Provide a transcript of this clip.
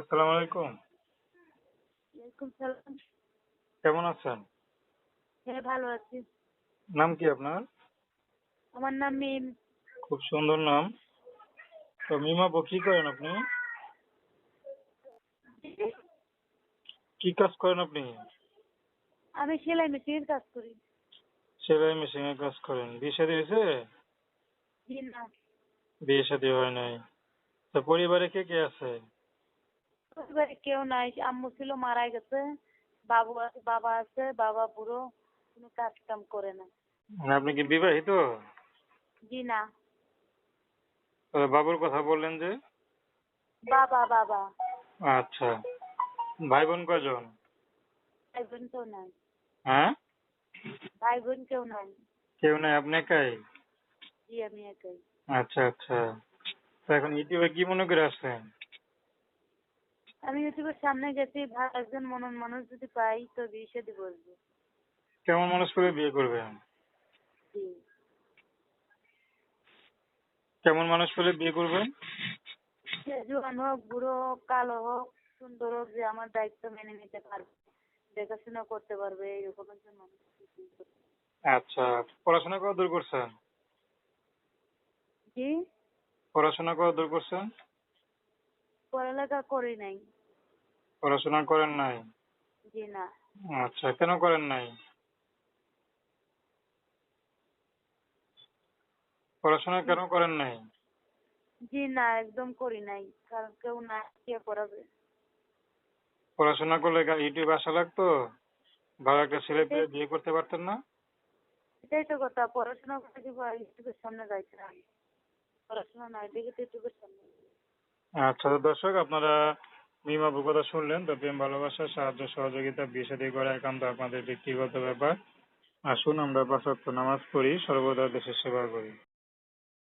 আসসালামু আলাইকুম। ওয়ালাইকুম সালাম। কেমন আছেন? হ্যাঁ ভালো আছি। নাম কি আপনার? আমার নাম মিম। খুব সুন্দর নাম। তো মিমা কি করেন আপনি? কি কাজ করেন আপনি? আমি সেলাই মেশিনের কাজ করি। সেলাই মেশিনের কাজ করেন। বিয়ে শাদী হয়েছে? জি না। বিয়ে শাদী হয় নাই। তো পরিবারে কে কে আছে? পরিবারে কেউ নাই আম্মু ছিল মারা গেছে বাবু আছে বাবা আছে বাবা বুড়ো কোনো কাজ কাম করে না। মানে আপনি কি বিবাহিত? জি না। বাবুর কথা বললেন যে? বাবা বাবা। আচ্ছা। ভাই বোন কজন ভাই বোন কেউ নাই। হ্যাঁ? ভাই বোন কেউ নাই। কেউ নাই আপনি একাই? জি আমি একাই। আচ্ছা আচ্ছা। তো এখন ইউটিউবে কি মনে করে আসছেন? আমি ইউটিউবের সামনে গেছি ভালো একজন মনন মানুষ যদি পাই তো বিয়ে শাদী বলব। কেমন মানুষ করে বিয়ে করবেন কেমন মানুষ পেলে বিয়ে করবেন জোয়ান হোক বুড়ো হোক কালো হোক সুন্দর হোক যে আমার দায়িত্ব মেনে নিতে পারবে দেখাশোনা করতে পারবে এরকম একজন মানুষ আচ্ছা পড়াশোনা কত দূর করছেন? জি? পড়াশোনা কত দূর করছেন? পড়ালেখা করি নাই। পড়াশোনা করেন নাই? জি না। আচ্ছা কেন করেন নাই? পড়াশোনা কেন করেন নাই? জি না একদম করি নাই কারণ কেউ না কে পড়াবে। পড়াশোনা করলে ইউটিউব আসা লাগতো? ভালো একটা ছেলে পেয়ে বিয়ে করতে পারতেন না? এটাই তো কথা পড়াশোনা করে দিব ইউটিউবের সামনে যাইতে না পড়াশোনা নাই দেখে তো ইউটিউবের সামনে। আচ্ছা দর্শক, আপনারা মিমা কথা শুনলেন, তো প্রেম, ভালোবাসা, সাহায্য, সহযোগিতা বিষাদী করা একান্ত আপনাদের ব্যক্তিগত ব্যাপার। আসুন, আমরা পাঁচ নামাজ পড়ি, সর্বদা দেশের সেবা করি।